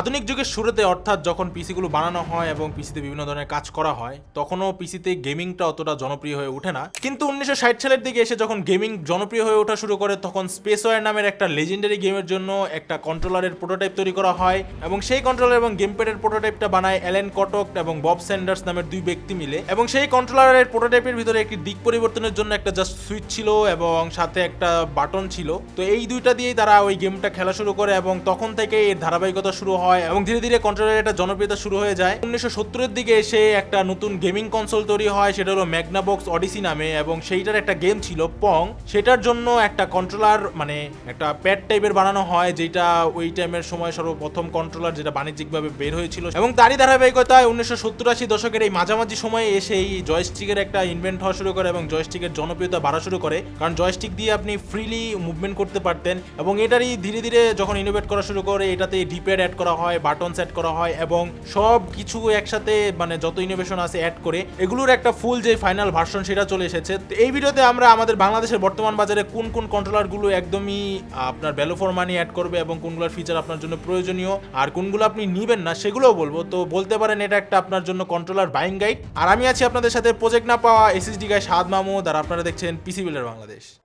আধুনিক যুগের শুরুতে অর্থাৎ যখন পিসিগুলো বানানো হয় এবং পিসিতে বিভিন্ন ধরনের কাজ করা হয়, তখনও পিসিতে গেমিংটা অতটা জনপ্রিয় হয়ে ওঠে না। কিন্তু উনিশশো ষাট সালের দিকে এসে যখন গেমিং জনপ্রিয় হয়ে ওঠা শুরু করে, তখন স্পেসওয়্যার নামের একটা লেজেন্ডারি গেমের জন্য একটা কন্ট্রোলারের প্রোটোটাইপ তৈরি করা হয় এবং সেই কন্ট্রোলার এবং গেম প্যাডের প্রোটোটাইপটা বানায় অ্যালেন কটক এবং বব স্যান্ডার্স নামের দুই ব্যক্তি মিলে। এবং সেই কন্ট্রোলারের প্রোটোটাইপের ভিতরে একটি দিক পরিবর্তনের জন্য একটা জাস্ট সুইচ ছিল এবং সাথে একটা বাটন ছিল। তো এই দুইটা দিয়েই তারা ওই গেমটা খেলা শুরু করে এবং তখন থেকে এর ধারাবাহিকতা শুরু হয় এবং ধীরে ধীরে কন্ট্রোলারের একটা জনপ্রিয়তা শুরু হয়ে যায়। উনিশশো সত্তরের দিকে এসে একটা নতুন গেমিং কনসোল তৈরি হয়, সেটা হলো ম্যাগনাবক্স অডিসি নামে এবং সেইটার একটা গেম ছিল পং সেটার জন্য একটা কন্ট্রোলার মানে একটা প্যাড টাইপের বানানো হয়, যেটা ওই টাইমের সময় সর্বপ্রথম কন্ট্রোলার যেটা বাণিজ্যিকভাবে বের হয়েছিল। এবং তারই ধারাবাহিকতায় উনিশশো সত্তর আশি দশকের এই মাঝামাঝি সময়ে এসে এই জয়স্টিকের একটা ইনভেন্ট হওয়া শুরু করে এবং জয়স্টিকের জনপ্রিয়তা বাড়া শুরু করে। কারণ জয়স্টিক দিয়ে আপনি ফ্রিলি মুভমেন্ট করতে পারতেন এবং এটারই ধীরে ধীরে যখন ইনোভেট করা শুরু করে, এটাতে ডিপ্যাড অ্যাড করা হয় বাটন সেট করা হয় এবং সব কিছু একসাথে মানে যত ইনোভেশন আছে অ্যাড করে, এগুলোর একটা ফুল যে ফাইনাল ভার্সন সেটা চলে এসেছে। তো এই ভিডিওতে আমরা আমাদের বাংলাদেশের বর্তমান বাজারে কোন কোন কন্ট্রোলারগুলো একদমই আপনার ভ্যালু ফর মানি অ্যাড করবে এবং কোনগুলোর ফিচার আপনার জন্য প্রয়োজনীয় আর কোনগুলো আপনি নিবেন না সেগুলোও বলব। তো বলতে পারেন এটা একটা আপনার জন্য কন্ট্রোলার বাইং গাইড আর আমি আছি আপনাদের সাথে প্রজেক্ট না পাওয়া এসএসডি গাই সাদ মাহমুদ আর আপনারা দেখছেন পিসি বিলের বাংলাদেশ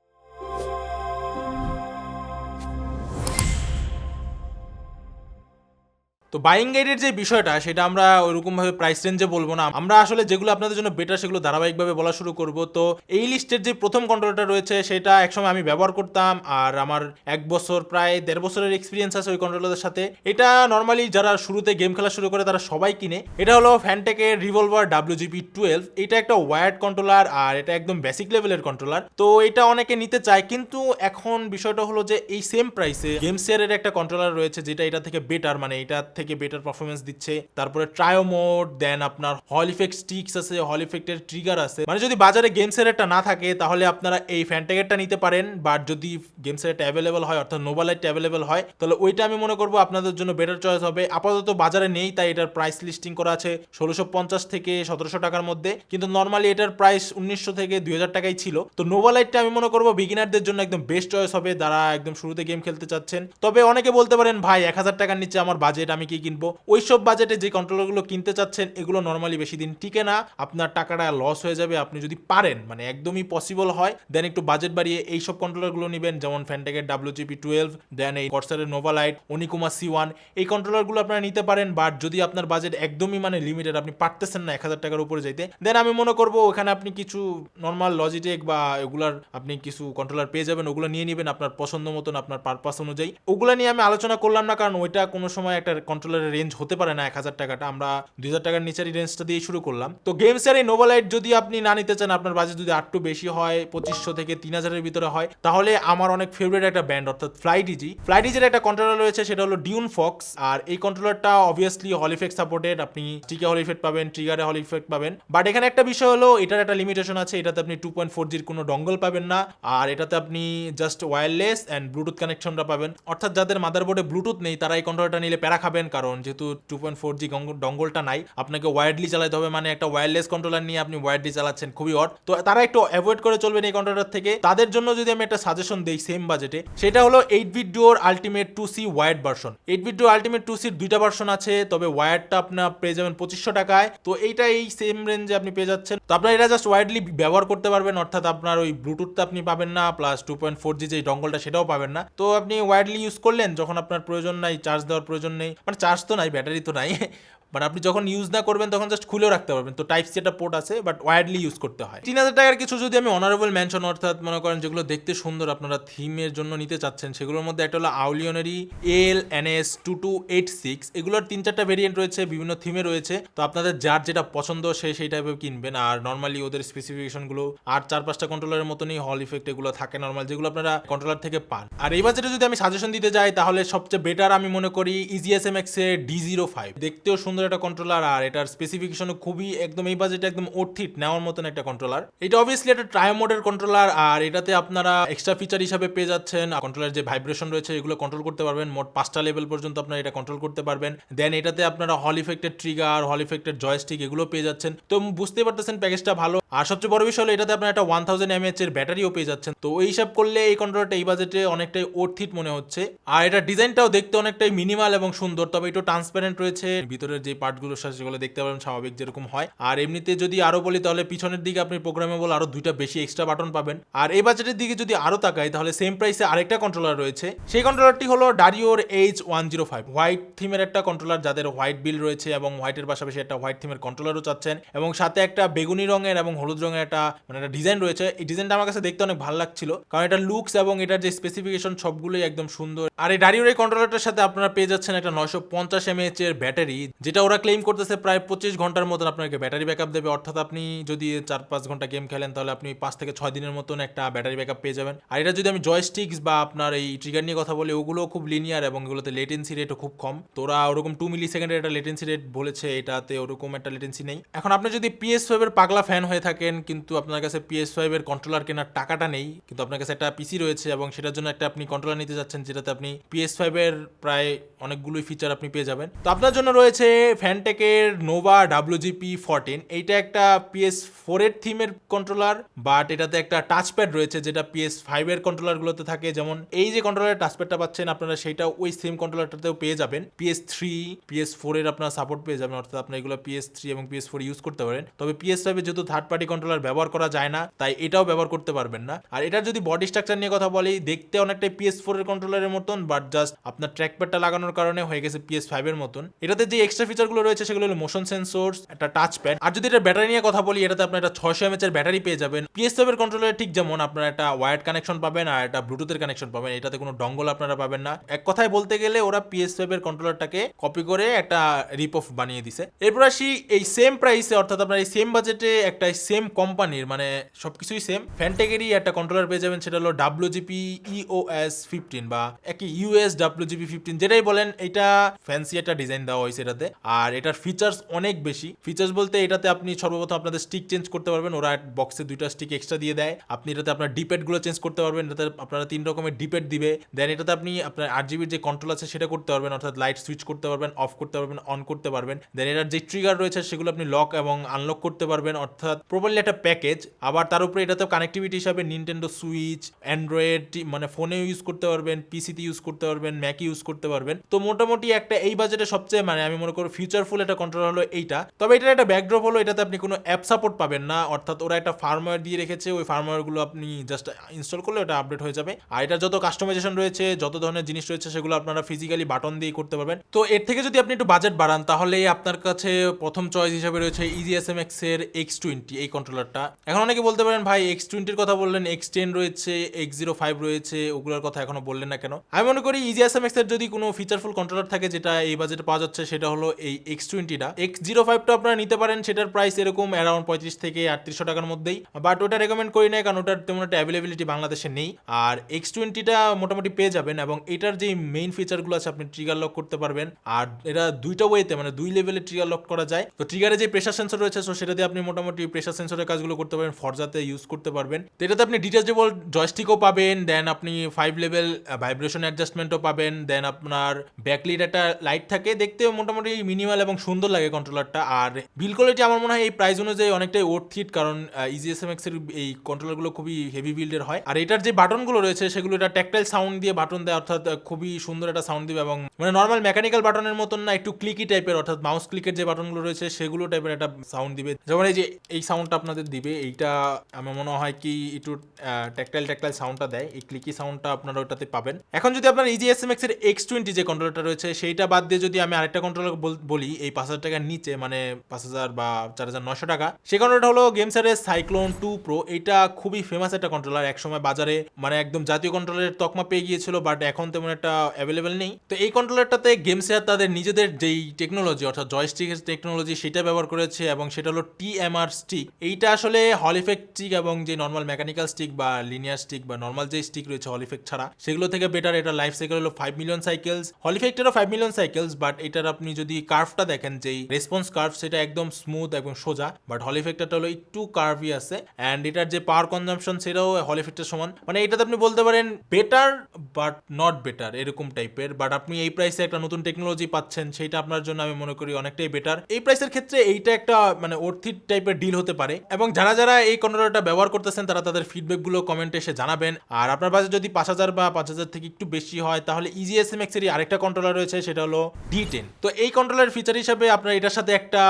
তো বাইং গাইডের যে বিষয়টা, সেটা আমরা ওইরকমভাবে প্রাইস রেঞ্জে বলব না। আমরা আসলে যেগুলো আপনাদের জন্য বেটার সেগুলো ধারাবাহিকভাবে বলা শুরু করব। তো এই লিস্টের যে প্রথম কন্ট্রোলটা রয়েছে, সেটা একসময় আমি ব্যবহার করতাম, আর আমার এক বছর, প্রায় দেড় বছরের এক্সপিরিয়েন্স আছে ওই কন্ট্রোলারের সাথে। এটা নর্মালি যারা শুরুতে গেম খেলা শুরু করে, তারা সবাই কিনে। এটা হলো ফ্যানটেকের রিভলভার ডাব্লিউজিপি টুয়েলভ এটা একটা ওয়ার্ড কন্ট্রোলার আর এটা একদম বেসিক লেভেলের কন্ট্রোলার তো এটা অনেকে নিতে চায়, কিন্তু এখন বিষয়টা হলো যে এই সেম প্রাইসে গেম শেয়ারের একটা কন্ট্রোলার রয়েছে, যেটা এটা থেকে বেটার মানে এটা থেকে বেটার পারফরমেন্স দিচ্ছে। তারপরে ট্রায়ো মোড দেন আপনার হল ইফেক্ট স্টিক্স আছে হল ইফেক্টের ট্রিগার আছে। মানে যদি বাজারে গেম সেরেরটা না থাকে, তাহলে আপনারা এই ফ্যান্টেগেরটা নিতে পারেন। বাট যদি গেম সেরেরটা অ্যাভেলেবল হয়, অর্থাৎ নোবালাইট অ্যাভেলেবল হয়, তাহলে ওইটা আমি মনে করব আপনাদের জন্য বেটার চয়েস হবে। আপাতত বাজারে নেই, তাই এটার প্রাইস লিস্টিং করা আছে ষোলোশো পঞ্চাশ থেকে সতেরোশো টাকার মধ্যে। কিন্তু নর্মালি এটার প্রাইস উনিশশো থেকে দুই হাজার টাকাই ছিল। তো নোবালাইটটা আমি মনে করব বিগিনারদের জন্য একদম বেস্ট চয়েস হবে। যারা একদম শুরুতে গেম খেলতে চাচ্ছেন। তবে অনেকে বলতে পারেন, ভাই, এক হাজার টাকার নিচে আমার বাজেট আমি কি কিনবো। ওইসব বাজেটে যে কন্ট্রোলারগুলো কিনতে চাচ্ছেন, এগুলো নর্মালি বেশি দিন টিকে না। আপনার টাকাটা লস হয়ে যাবে, আপনি যদি পারেন মানে একদমই পসিবল হয় দেন একটু বাজেট বাড়িয়ে এই সব কন্ট্রোলারগুলো নেবেন, যেমন ফ্যান্টেকের ডাব্লিউজিপি টুয়েলভ দেন এই কর্সারের নোভালাইট অনিকুমা সি ওয়ান এই কন্ট্রোলারগুলো আপনারা নিতে পারেন বাট যদি আপনার বাজেট একদমই মানে লিমিটেড আপনি পারতেছেন না এক হাজার টাকার উপরে যাইতে দেন আমি মনে করব ওখানে আপনি কিছু নর্মাল লজিটেক বা এগুলার আপনি কিছু কন্ট্রোলার পেয়ে যাবেন, ওগুলো নিয়ে নেবেন আপনার পছন্দ মতন, আপনার পারপাস অনুযায়ী। ওগুলো নিয়ে আমি আলোচনা করলাম না, কারণ ওইটা কোনো সময় একটা কন্ট্রোলারের রেঞ্জ হতে পারে না এক হাজার টাকাটা, আমরা দুই হাজার টাকার নিচের রেঞ্জটা দিয়ে শুরু করলাম। তো গেমস এর এই নোভালাইট যদি আপনি না নিতে চান, আপনার বাজেট যদি আটটু বেশি হয়, পঁচিশশো থেকে তিন হাজারের ভিতরে হয়, তাহলে আমার অনেক ফেভারিট একটা ব্যান্ড অর্থাৎ ফ্লাইডিজি ফ্লাইডিজির একটা কন্ট্রোলার রয়েছে, সেটা হলো ডিউন ফক্স আর এই কন্ট্রোলারটা অবভিয়াসলি হলিফেক্ট সাপোর্টেড আপনি টিকে হলিফেক্ট পাবেন ট্রিগারে হলিফেক্ট পাবেন। বাট এখানে একটা বিষয় হলো, এটার একটা লিমিটেশন আছে, এটাতে আপনি টু পয়েন্ট ফোর জির কোনো ডঙ্গল পাবেন না, আর এটাতে আপনি জাস্ট ওয়্যারলেস অ্যান্ড ব্লুটুথ কানেকশনটা পাবেন। অর্থাৎ যাদের মাদারবোর্ডে ব্লুটুথ নেই, তারা এই কন্ট্রোলারটা নিলে প্যারা খাবেন কারণ যেহেতু টু পয়েন্ট ফোর জি ডঙ্গলটা নাই, আপনাকে ওয়ার্ডলি চালাতে হবে মানে একটা ওয়্যারলেস কন্ট্রোলার নিয়ে আপনি ওয়ার্ডলি চালাচ্ছেন, খুবই অড তো তারা একটু অ্যাভয়েড করে চলবেন এই কন্ট্রোলার থেকে। তাদের জন্য যদি আমি একটা সাজেশন দিই সেম বাজেটে সেটা হলো eight bit door ultimate two C wired version eight bit door ultimate two সির দুইটা ভার্সন আছে, তবে ওয়ারটা আপনার পেয়ে যাবেন পঁচিশশো টাকায়। তো এইটা এই সেম রেঞ্জে আপনি পেয়ে যাচ্ছেন। তো আপনার এটা জাস্ট ওয়াইডলি ব্যবহার করতে পারবেন, অর্থাৎ আপনার ওই ব্লুটুথটা আপনি পাবেন না plus two point four G যে ডঙ্গলটা সেটাও পাবেন না। তো আপনি ওয়াইডলি ইউজ করলেন, যখন আপনার প্রয়োজন নাই চার্জ দেওয়ার প্রয়োজন নেই। মানে চার্জ তো নাই ব্যাটারি তো নাই। বাট আপনি যখন ইউজ না করবেন, তখন জাস্ট খুলেও রাখতে পারবেন। তো টাইপ সি একটা পোর্ট আছে বাট ওয়াইডলি ইউজ করতে হয়। তিন হাজার টাকার কিছু যদি আমি অনারেবল মেনশন অর্থাৎ মনে করেন যেগুলো দেখতে সুন্দর আপনারা থিমের জন্য নিতে চাচ্ছেন, সেগুলোর মধ্যে একটা হলো আউলিয়নারি L NS two two eight six এগুলোর তিন চারটা ভেরিয়েন্ট রয়েছে, বিভিন্ন থিমে রয়েছে। তো আপনাদের যার যেটা পছন্দ, সে সেই টাইপের কিনবেন। আর নর্মালি ওদের স্পেসিফিকেশনগুলো আর চার পাঁচটা কন্ট্রোলারের মতনই হল ইফেক্ট এগুলো থাকে নর্মাল যেগুলো আপনারা কন্ট্রোলার থেকে পান। আর এই বাজেটে যদি আমি সাজেশন দিতে যাই, তাহলে সবচেয়ে বেটার আমি মনে করি E ইজিএস এম এক্সের ডি জিরো ফাইভ দেখতেও সুন্দর একটা কন্ট্রোলার আর এটার স্পেসিফিকেশনও খুবই একদম এই বাজেটে একদম অর্থিট নেওয়ার মতন একটা কন্ট্রোলার এটা অবভিয়াসলি একটা ট্রাই মোডের কন্ট্রোলার আর এটাতে আপনারা এক্সট্রা ফিচার হিসাবে পেয়ে যাচ্ছেন। কন্ট্রোলার যে ভাইব্রেশন রয়েছে, এগুলো কন্ট্রোল করতে পারবেন। মোট পাঁচটা লেভেল পর্যন্ত আপনারা এটা কন্ট্রোল করতে পারবেন। দেন এটাতে আপনারা হল ইফেক্টের ট্রিগার হল ইফেক্টের জয়স্টিক এগুলো পেয়ে যাচ্ছেন। তো বুঝতে পারতেছেন প্যাকেজটা ভালো। আর সবচেয়ে বড় বিষয় হলো, এটাতে আপনারা একটা ওয়ান থাউজেন্ড এমএএচ এর ব্যাটারিও পেয়ে যাচ্ছেন। তো এই হিসাব করলে এই কন্ট্রোলারটা এই বাজেটে অনেকটাই অর্থিত মনে হচ্ছে। আর এটা ডিজাইনটাও দেখতে অনেকটাই মিনিমাল এবং সুন্দর। তবে একটু ট্রান্সপারেন্ট রয়েছে। ভিতরের যে পার্টগুলো সেগুলো দেখতে পাবেন স্বাভাবিক যেরকম হয়। আর এমনিতে যদি আরও বলি, তাহলে পিছনের দিকে আপনি প্রোগ্রামেবল আরও দুইটা বেশি এক্সট্রা বাটন পাবেন। আর এই বাজেটের দিকে যদি আরও তাকাই, তাহলে সেম প্রাইসে আরেকটা কন্ট্রোলার রয়েছে। সেই কন্ট্রোলারটি হলো ডারিওর H one zero five white থিমের একটা কন্ট্রোলার যাদের হোয়াইট বিল রয়েছে এবং হোয়াইটের পাশাপাশি একটা হোয়াইট থিমের কন্ট্রোলারও চাচ্ছেন। এবং সাথে একটা বেগুনি রঙের এবং হলুদ রঙের একটা মানে একটা ডিজাইন রয়েছে। এই ডিজাইনটা আমার কাছে দেখতে অনেক ভালো লাগছিল। কারণ এটা লুকস এবং এটার যে স্পেসিফিকেশন সবগুলোই একদম সুন্দর। আর এই ডারিওর এই কন্ট্রোলারটার সাথে আপনারা পেয়ে যাচ্ছেন একটা নয়শো পঞ্চাশ এমএএচ এর ব্যাটারি যেটা ওরা ক্লেম করতেছে প্রায় পঁচিশ ঘণ্টার মতন আপনাকে ব্যাটারি ব্যাকআপ দেবে। অর্থাৎ আপনি যদি চার পাঁচ ঘণ্টা গেম খেলেন, তাহলে আপনি পাঁচ থেকে ছয় দিনের মতন একটা ব্যাটারি ব্যাকআপ পেয়ে যাবেন। আর এটা যদি আমি জয়স্টিক্স বা আপনার এই ট্রিগার নিয়ে কথা বলি ওগুলো খুব লিনিয়ার এবং এগুলোতে লেটেন্সি রেটও খুব কম। তো ওরা ওরকম টু মিলি সেকেন্ডের একটা লেটেন্সি রেট বলেছে, এটাতে ওরকম একটা লেটেন্সি নেই। এখন আপনি যদি পিএস ফাইভের পাগলা ফ্যান হয়ে থাকেন, কিন্তু আপনার কাছে পিএস ফাইভের কন্ট্রোলার কেনার টাকাটা নেই, কিন্তু আপনার কাছে একটা পিসি রয়েছে এবং সেটার জন্য একটা আপনি কন্ট্রোলার নিতে যাচ্ছেন, যেটাতে আপনি পিএস ফাইভের প্রায় অনেকগুলোই ফিচার আপনি পেয়ে যাবেন। তো আপনার জন্য রয়েছে ফ্যানটেকের নোভা ডাব্লিউজিপি ফোরটিন, এইটা একটা পিএস ফোর এর থিমের কন্ট্রোলার বাট এটাতে একটা টাচপ্যাড রয়েছে যেটা পিএস ফাইভ এর কন্ট্রোলারগুলোতে থাকে। যেমন এই যে কন্ট্রোলারের টাচপ্যাডটা পাচ্ছেন, আপনারা সেটা ওই সেম কন্ট্রোলারটাতেও পেয়ে যাবেন। পিএস থ্রি পিএস ফোর এর আপনার সাপোর্ট পেয়ে যাবেন, অর্থাৎ আপনার এগুলো পিএস থ্রি এবং পিএস ফোর ইউজ করতে পারেন। তবে পিএস ফাইভে যেহেতু থার্ড পার্টি কন্ট্রোলার ব্যবহার করা যায় না, তাই এটাও ব্যবহার করতে পারবেন না। আর এটার যদি বডি স্ট্রাকচার নিয়ে কথা বলি, দেখতে অনেকটাই পিএস ফোর এর কন্ট্রোলারের মতন বাট জাস্ট আপনার ট্র্যাকপ্যাডটা লাগানোর কারণে হয়ে গেছে পিএস ফাইভ এর মতন। এটাতে যে এক্সট্রা ফিচারগুলো রয়েছে, সেগুলো হলো মোশন সেন্সোর্স একটা টাচ প্যাড আর যদি এটা ব্যাটারি নিয়ে কথা বলি, এটাতে আপনার একটা ছয়শো এমএচ এর ব্যাটারি পেয়ে যাবেন। পিএস এর কন্ট্রোলারে ঠিক যেমন আপনার একটা ওয়ার্ড কানেকশন পাবেন আর একটা ব্লুটুথের কানেকশন পাবেন, এটাতে কোনো ডঙ্গল আপনারা পাবেন না। এক কথায় বলতে গেলে ওরা পিএস এর কন্ট্রোলারটাকে কপি করে একটা রিপ অফ বানিয়ে দিছে। এরপর আসি এই সেম প্রাইসে অর্থাৎ আপনার এই সেম বাজেটে একটা সেম কোম্পানির মানে সবকিছুই সেম ফ্যান্টেগেরই একটা কন্ট্রোলার পেয়ে যাবেন, সেটা হলো ডাব্লিউজিপি ইওএস ফিফটিন বা একই ইউএস ডাব্লিউজিপি ফিফটিন যেটাই বলেন এটা ফ্যান্সি একটা ডিজাইন দেওয়া হয়েছে এটাতে। আর এটার ফিচার্স অনেক বেশি। ফিচার্স বলতে এটাতে আপনি সর্বপ্রথম আপনাদের স্টিক চেঞ্জ করতে পারবেন। ওরা বক্সে দুইটা স্টিক এক্সট্রা দিয়ে দেয়। আপনি এটাতে আপনার ডিপেডগুলো চেঞ্জ করতে পারবেন। এটাতে আপনারা তিন রকমের ডিপেড দিবে। দেন এটাতে আপনি আপনার আট জিবির যে কন্ট্রোল আছে সেটা করতে পারবেন। অর্থাৎ লাইট সুইচ করতে পারবেন অফ করতে পারবেন অন করতে পারবেন। দেন এটার যে ট্রিগার রয়েছে সেগুলো আপনি লক এবং আনলক করতে পারবেন। অর্থাৎ প্রপারলি একটা প্যাকেজ আবার তার উপরে এটাতে কানেক্টিভিটি হিসাবে নিনটেন্ডো সুইচ অ্যান্ড্রয়েড মানে ফোনে ইউজ করতে পারবেন পিসিতে ইউজ করতে পারবেন ম্যাকে ইউজ করতে পারবেন। তো মোটামুটি একটা এই বাজেটে সবচেয়ে মানে আমি মনে করি ফিউচারফুল একটা কন্ট্রোলার হলো এইটা। তবে এটার একটা ব্যাকড্রপ হলো, এটাতে আপনি কোনো অ্যাপ সাপোর্ট পাবেন না। অর্থাৎ ওরা একটা ফার্মওয়্যার দিয়ে রেখেছে, ওই ফার্মওয়্যারগুলো আপনি জাস্ট ইনস্টল করলে ওটা আপডেট হয়ে যাবে। আর এটা যত কাস্টমাইজেশন রয়েছে, যত ধরনের জিনিস রয়েছে, সেগুলো আপনারা ফিজিক্যালি বাটন দিয়ে করতে পারবেন। তো এর থেকে যদি আপনি একটু বাজেট বাড়ান, তাহলে আপনার কাছে প্রথম চয়েস হিসেবে রয়েছে ইজি এস এম এক্সের এক্স টোয়েন্টি এই কন্ট্রোলারটা এখন অনেকে বলতে পারেন, ভাই এক্স টোয়েন্টির কথা বললেন এক্স টেন রয়েছে এক্স জিরো ফাইভ রয়েছে, ওগুলোর কথা এখনও বললেন না কেন? আমি মনে করি ইজি এস এম এক্সের যদি কোনো ফিচারফুল কন্ট্রোলার থাকে, যেটা এই বাজেটে পাওয়া যাচ্ছে, সেটা হলো এই এক্স টোয়েন্টিটা এক্স জিরো ফাইভটা আপনারা নিতে পারেন, সেটার প্রাইস এরকম অ্যারাউন্ড পঁয়ত্রিশ থেকে আটত্রিশশো টাকার মধ্যেই। বাট ওটা রেকমেন্ড করি না কারণ ওটার তেমন একটা অ্যাভেলেবিলিটি বাংলাদেশে নেই। আর এক্স টোয়েন্টিটা মোটামুটি পেয়ে যাবেন, এবং এটার যে মেইন ফিচারগুলো আছে, আপনি ট্রিগার লক করতে পারবেন। আর এটা দুইটা ওয়েতে মানে দুই লেভেলে ট্রিগার লক করা যায়। তো ট্রিগারে যে প্রেশার সেন্সর রয়েছে সো সেটা দিয়ে আপনি মোটামুটি প্রেশার সেন্সরের কাজগুলো করতে পারবেন ফরজাতে ইউজ করতে পারবেন। তো এটাতে আপনি ডিটাচেবল জয়স্টিকও পাবেন দেন আপনি ফাইভ লেভেল ভাইব্রেশন অ্যাডজাস্টমেন্টও পাবেন দেন আপনার ব্যাকলিট একটা লাইট থাকে। দেখতে মোটামুটি মিনিমাল এবং সুন্দর লাগে কন্ট্রোলারটা আর বিল কোয়ালিটি আমার মনে হয় এই প্রাইস অনুযায়ী অনেকটাই ওর্থিট কারণ ইজিএসএমএক্স এক্সের এই কন্ট্রোলারগুলো খুবই হেভি বিল্ডের হয়। আর এটার যে বাটনগুলো রয়েছে, সেগুলো এটা ট্যাকটাইল সাউন্ড দিয়ে বাটন দেয়, অর্থাৎ খুবই সুন্দর একটা সাউন্ড দিবে এবং মানে নর্মাল মেকানিক্যাল বাটনের মতন না, একটু ক্লিকি টাইপের অর্থাৎ মাউস ক্লিকের যে বাটনগুলো রয়েছে, সেগুলো টাইপের একটা সাউন্ড দিবে। যেমন এই যে, এই সাউন্ডটা আপনাদের দিবে, এইটা আমার মনে হয় কি একটু ট্যাকটাইল ট্যাকটাইল সাউন্ডটা দেয়। এই ক্লিকি সাউন্ডটা আপনারা ওটাতে পাবেন। এখন যদি আপনার ইজি এস এম এক্সের এক্স টোয়েন্টি যে কন্ট্রোলারটা রয়েছে, সেইটা বাদ দিয়ে যদি আমি আরেকটা কন্ট্রোলার বলি, এই পাঁচ হাজার টাকার নিচে মানে পাঁচ হাজার বা চার হাজার নশো টাকা সেই কন্ট্রোলারটা হলো গেমসারের সাইক্লোন টু প্রো এটা খুবই ফেমাস একটা কন্ট্রোলার একসময় বাজারে মানে একদম জাতীয় কন্ট্রোলারের তকমা পেয়ে গিয়েছিল বাট এখন তেমন একটা অ্যাভেলেবেল নেই। তো এই কন্ট্রোলারটাতে গেমসেয়ার তাদের নিজেদের যেই টেকনোলজি অর্থাৎ জয়স্টিকের টেকনোলজি সেটা ব্যবহার করেছে, এবং সেটা হলো টিএমআর স্টিক এইটা আসলে হল ইফেক্ট স্টিক এবং যে নর্মাল মেকানিক্যাল স্টিক বা লিনিয়ার স্টিক বা নর্মাল যে স্টিক রয়েছে হল ইফেক্ট ছাড়া, সেগুলো থেকে বেটার এটা লাইফ সাইকেল হলো ফাইভ মিলিয়ন সাইকেলস হল ইফেক্টেরও ফাইভ মিলিয়ন সাইকেলস বাট এটার আপনি যদি কার্ভটা দেখেন, যেই রেসপন্স কার্ভ সেটা একদম স্মুথ এবং সোজা বাট হল ইফেক্টটা হলো একটু কার্ভই আছে অ্যান্ড এটার যে পাওয়ার কনজাম্পশন সেটাও হল ইফেক্টের সমান। মানে এটাতে আপনি বলতে পারেন বেটার বাট নট বেটার এরকম টাইপের বাট আপনি এই প্রাইসে একটা নতুন টেকনোলজি পাচ্ছেন, সেটা আপনার জন্য আমি মনে করি অনেকটাই বেটার এই প্রাইসের ক্ষেত্রে এইটা একটা মানে অর্থিত টাইপের ডিল হতে পারে, এবং যারা যারা এই কন্ট্রোলারটা ব্যবহার করতেছেন, তারা তাদের ফিডব্যাকগুলো কমেন্টে এসে জানাবেন। আর আপনার বাজেট যদি পাঁচ হাজার বা পাঁচ হাজার থেকে একটু বেশি হয়, তাহলে ইজি এস এম এক্সেরই আরেকটা কন্ট্রোলার রয়েছে, সেটা হলো ডি টেন তো এই কন্ট্রোলার ফিচার হিসাবে আপনার এটার সাথে একটা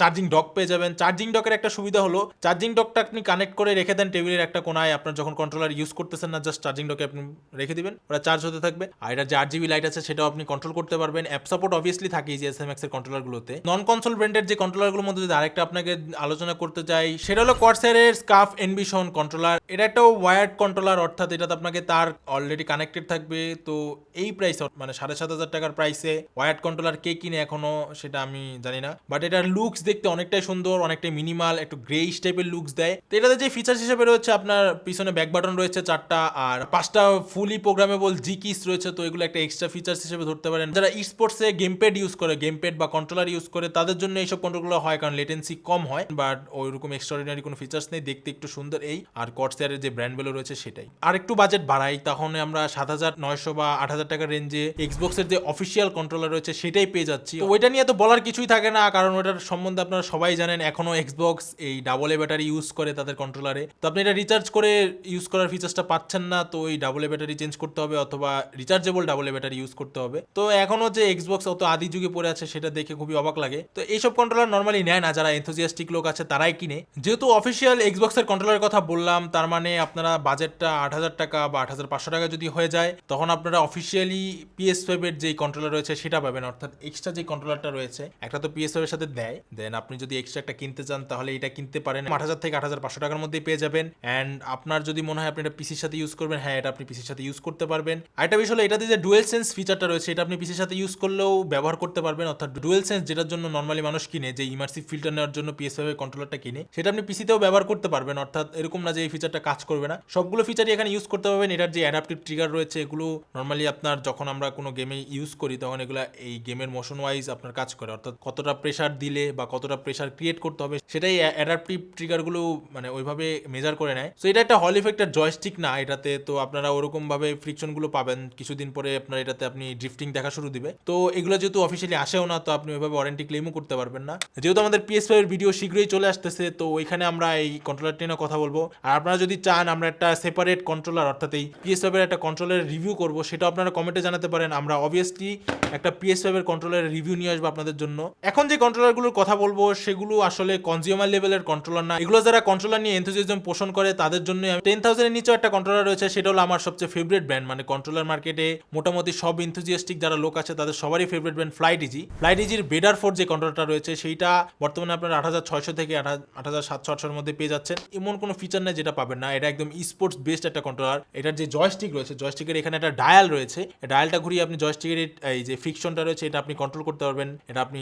চার্জিং ডক পেয়ে যাবেন। চার্জিং ডকের একটা সুবিধা হলো চার্জিং ডকটা আপনি কানেক্ট করে রেখে দেন টেবিলের একটা কোনায়। আপনার যখন কন্ট্রোলার ইউজ করতেছেন না জাস্ট চার্জিং ডকে আপনি রেখে দিবেন। ওরা চার্জ হতে থাকবে। আর এটার যে আট জিবি লাইট আছে, সেটাও আপনি কন্ট্রোল করতে পারবেন। অ্যাপ সাপোর্ট অবভিয়াসলি থাকেই যে এস এম এক্সের কন্ট্রোলারগুলোতে নন কনসোল ব্র্যান্ডের যে কন্ট্রোলারগুলোর মধ্যে যদি আরেকটা আপনাকে আলোচনা করতে চাই, সেটা হলো কর্সারের স্কাফ এনবিশন কন্ট্রোলার এটা একটা ওয়ার্ড কন্ট্রোলার অর্থাৎ এটাতে আপনাকে তার অলরেডি কানেক্টেড থাকবে। তো এই প্রাইস মানে সাড়ে সাত হাজার টাকার প্রাইসে ওয়ার্ড কন্ট্রোলার কে কিনে এখনও সেটা আমি জানি না। বাট এটার লুকস দেখতে অনেকটাই সুন্দর, অনেকটাই মিনিমাল একটু গ্রেইশ টাইপের লুকস দেয়। তো এটাতে যে ফিচার্স হিসেবে রয়েছে, আপনার পিছনে ব্যাক বাটন রয়েছে চারটা, আর পাঁচটা ফুলি প্রোগ্রামেবল জি কিস রয়েছে, তো এগুলো একটা এক্সট্রা ফিচার্স হিসেবে ধরতে পারেন। যারা ই স্পোর্টসে গেম প্যাড ইউজ করে গেম প্যাড বা কন্ট্রোলার ইউজ করে, তাদের জন্য এইসব কন্ট্রোলগুলো হয়, কারণ লেটেন্সি কম হয়। বাট ওইরকম এক্সট্রাঅর্ডিনারি কোনো ফিচার্স নেই, দেখতে একটু সুন্দর এই। আর কটসেয়ারের যে ব্র্যান্ড ভ্যালু রয়েছে, সেটাই। আর একটু বাজেট বাড়াই তখন আমরা সাত হাজার নয়শো বা আট হাজার টাকার রেঞ্জে এক্সবক্সের যে অফিসিয়াল কন্ট্রোলার রয়েছে, সেটাই পেয়ে যাচ্ছি। তো ওইটা নিয়ে তো বলার কিছুই থাকে না, কারণ ওটার সম্বন্ধে আপনারা সবাই জানেন, এখনও এক্সবক্স এই ডাবল এ ব্যাটারি ইউজ করে তাদের কন্ট্রোলারে তো আপনি এটা রিচার্জ করে ইউজ করার ফিচার্সটা পাচ্ছেন না, তো ওই ডাবল এ ব্যাটারি চেঞ্জ করতে হবে অথবা rechargeable double A battery use করতে হবে। তো এখনও যে এক্সবক্স অত আদি যুগে পড়ে আছে, সেটা দেখে খুবই অবাক লাগে। তো এইসব কন্ট্রোলার নর্মালি নেয় না, যারা এনথোজিয়াস্টিক লোক আছে, তারাই কিনে। যেহেতু অফিসিয়াল এক্সবক্সের কন্ট্রোলারের কথা বললাম, তার মানে আপনারা বাজেটটা আট হাজার টাকা বা আট হাজার পাঁচশো টাকা যদি হয়ে যায়, তখন আপনারা অফিসিয়ালি পিএস ফাইভের যেই কন্ট্রোলার রয়েছে, সেটা পাবেন। অর্থাৎ এক্সট্রা যে কন্ট্রোলারটা রয়েছে। একটা তো পিএস ফাইভের সাথে দেয় দেন আপনি যদি এক্সট্রা একটা কিনতে চান তাহলে এটা কিনতে পারেন। আট হাজার থেকে আট হাজার পাঁচশো টাকার মধ্যেই পেয়ে যাবেন। অ্যান্ড আপনার যদি মনে হয় আপনি এটা পিসির সাথে ইউজ করবেন হ্যাঁ এটা আপনি পিসির সাথে ইউজ করতে পারবেন। আরেকটা বিষয় হলো, এটাতে যে ডুয়েল সেন্স ফিচারটা রয়েছে, এটা আপনি পিসির সাথে ইউজ করলেও ব্যবহার করতে পারবেন। অর্থাৎ ডুয়েল সেন্স যেটার জন্য নর্মালি মানুষ কিনে, যে ইমার্সিভ ফিল্টার নেওয়ার জন্য পিএস ফাইভের কন্ট্রোলারটা কিনে, সেটা আপনি পিসিতেও ব্যবহার করতে পারবেন। অর্থাৎ এরকম না যে এই ফিচারটা কাজ করবে না। সবগুলো ফিচারই এখানে ইউজ করতে পারবেন। এটার যে অ্যাডাপটিভ ট্রিগার রয়েছে, এগুলো নর্মালি আপনার যখন আমরা কোনো গেমে ইউজ করি, তখন এগুলো এই গেমের মোশন ওয়াইজ আপনার কাজ করে, অর্থাৎ কতটা প্রেশার দিলে বা কতটা প্রেশার ক্রিয়েট করতে হবে সেটাই অ্যাডাপটিভ ট্রিগারগুলো মানে ওইভাবে মেজার করে নেয়। সো এটা একটা হল ইফেক্টের জয়স্টিক না, এটাতে তো আপনারা ওরকমভাবে ফ্রিকশনগুলো পাবেন। কিছুদিন পরে আপনার এটাতে আপনি ড্রিফটিং দেখা শুরু দিবে। তো, এগুলো যেহেতু অফিসিয়ালি আসেও না, তো আপনি ওইভাবে ওয়ারেন্টি ক্লেমও করতে পারবেন না। যেহেতু আমাদের পিএস ফাইভের ভিডিও শীঘ্রই চলে আসতেছে, তো ওইখানে আমরা এই কন্ট্রোলার নিয়ে কথা বলব। আর আপনারা যদি চান, আমরা একটা সেপারেট কন্ট্রোলার অর্থাৎ এই পিএস ফাইভের একটা কন্ট্রোলের রিভিউ করব সেটা আপনারা কমেন্টে জানাতে পারেন। আমরা অবভিয়াসলি একটা পিএস ফাইভের কন্ট্রোলের রিভিউ নিয়ে আসব আপনাদের জন্য। এখন যে কন্ট্রোলারগুলোর কথা বলব, সেগুলো আসলে কনজিউমার লেভেলের কন্ট্রোলার না। এগুলো যারা কন্ট্রোলার নিয়ে এনথুজিজম পোষণ করে, তাদের জন্য টেন থাউজেন্ডের নিচেও একটা কন্ট্রোলার রয়েছে, সেটা হলো আমার সবচেয়ে ফেভারিট ব্র্যান্ড মানে কন্ট্রোলার মার্কেটে মোটামুটি সব ইনথুজিয়াস্টিক যারা লোক আছে, তাদের সবারই ফেভারিট ব্র্যান্ড ফ্লাইট ইজি ফ্লাইট ইজির বেডার ফোর যে কন্ট্রোলারটা রয়েছে, সেইটা বর্তমানে আপনার আট হাজার ছয়শো থেকে আট হাজার সাতশো আটশোর মধ্যে পেয়ে যাচ্ছেন। এমন কোনো ফিচার নেই যেটা পাবেন না। এটা একদম স্পোর্টস বেসড একটা কন্ট্রোলার এটার যে জয়স্টিক রয়েছে জয়স্টিকের এখানে একটা ডায়াল রয়েছে। ডায়ালটা ঘুরিয়ে আপনি জয়স্টিকের এই যে ফ্রিকশনটা রয়েছে, এটা আপনি কন্ট্রোল করতে পারবেন, এটা আপনি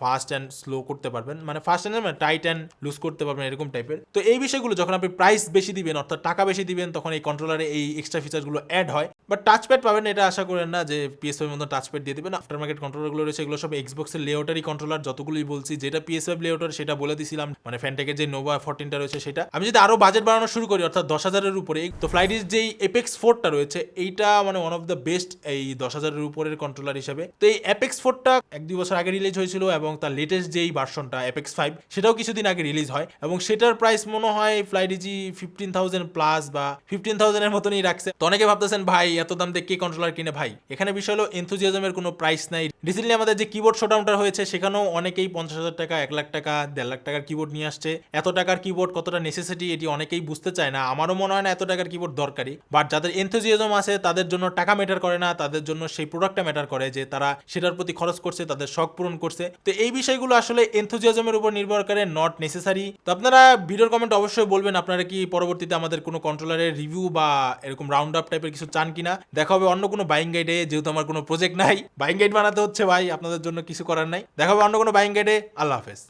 ফাস্ট অ্যান্ড স্লো করতে পারবেন। মানে ফাস্ট অ্যান্ড মানে টাইট অ্যান্ড লুজ করতে পারবেন এরকম টাইপের তো এই বিষয়গুলো যখন আপনি প্রাইস বেশি দিবেন, অর্থাৎ টাকা বেশি দিবেন, তখন এই কন্ট্রোলারে এই এক্সট্রা ফিচারগুলো অ্যাড হয়। বাট টাচপ্যাড পাবেন এটা আশা করেন না যে পিএস এর মধ্যে টাচপ্যাড দিয়ে দেবেন। আফটার মার্কেট কন্ট্রোলারগুলো রয়েছে, এগুলো সব এক্সবক্সের লেআউটারই কন্ট্রোলার যতগুলোই বলছি, যেটা পিএস ফাইভ লেআউটার সেটা বলে দিছিলাম। মানে ফ্যানটেকের যে নোভা ফোরটিনটা রয়েছে, সেটা। আমি যদি আরও বাজেট বাড়ানো শুরু করি, অর্থাৎ দশ হাজারের উপরে, তো ফ্লাইডিস যেই এপেক্স ফোরটা রয়েছে, এইটা মানে ওয়ান অফ দ্য বেস্ট এই দশ হাজারের উপরের কন্ট্রোলার হিসেবে। তো এই অ্যাপেক্স ফোরটা এক দুই বছর আগে রিলিজ হয়েছিল এবং তার লেটেস্ট যেই ভার্সনটা অ্যাপেক্স ফাইভ সেটাও কিছুদিন আগে রিলিজ হয়। এবং সেটার প্রাইস মনে হয় ফ্লাইডিজি ফিফটিন থাউজেন্ড প্লাস বা ফিফটিন থাউজেন্ডের মতনই রাখছে। তো অনেকে ভাবতেছেন, ভাই এত দাম দিয়ে কে কন্ট্রোলার কিনে? ভাই, এখানে বিষয় হলো এনথুজিয়াজমের কোনো প্রাইস নাই। রিসেন্টলি আমাদের যে কিবোর্ড শোডাউনটা হয়েছে, সেখানেও অনেকেই পঞ্চাশ হাজার টাকা, এক লাখ টাকা, দেড় লাখ টাকার কিবোর্ড নিয়ে আসছে। এত টাকার কিবোর্ড কতটা নেসেসিটি এটি অনেকেই বুঝতে চায় না। আমারও মনে হয় না এত টাকার কিবোর্ড দরকারি বাট যাদের এনথুজিয়াজম আছে, তাদের জন্য টাকা ম্যাটার করে না, তাদের জন্য সেই প্রোডাক্টটা ম্যাটার করে, যে তারা সেটার প্রতি খরচ করছে, তাদের শখ পূরণ করছে। তো এই বিষয়গুলো আসলে এনথুজিয়াজমের উপর নির্ভর করে নট নেসেসারি তো আপনারা ভিডিওর কমেন্ট অবশ্যই বলবেন, আপনারা কি পরবর্তীতে আমাদের কোনো কন্ট্রোলারের রিভিউ বা এরকম রাউন্ড আপ টাইপের কিছু চান কিনা? দেখা হবে অন্য কোনো বাইং গাইডে যেহেতু আমার কোনো প্রজেক্ট নাই। বাইং গাইড বানাতে হচ্ছে ভাই, আপনাদের জন্য কিছু করার নাই। দেখা হবে অন্য কোনো বাইং গাইডে আল্লাহ হাফেজ।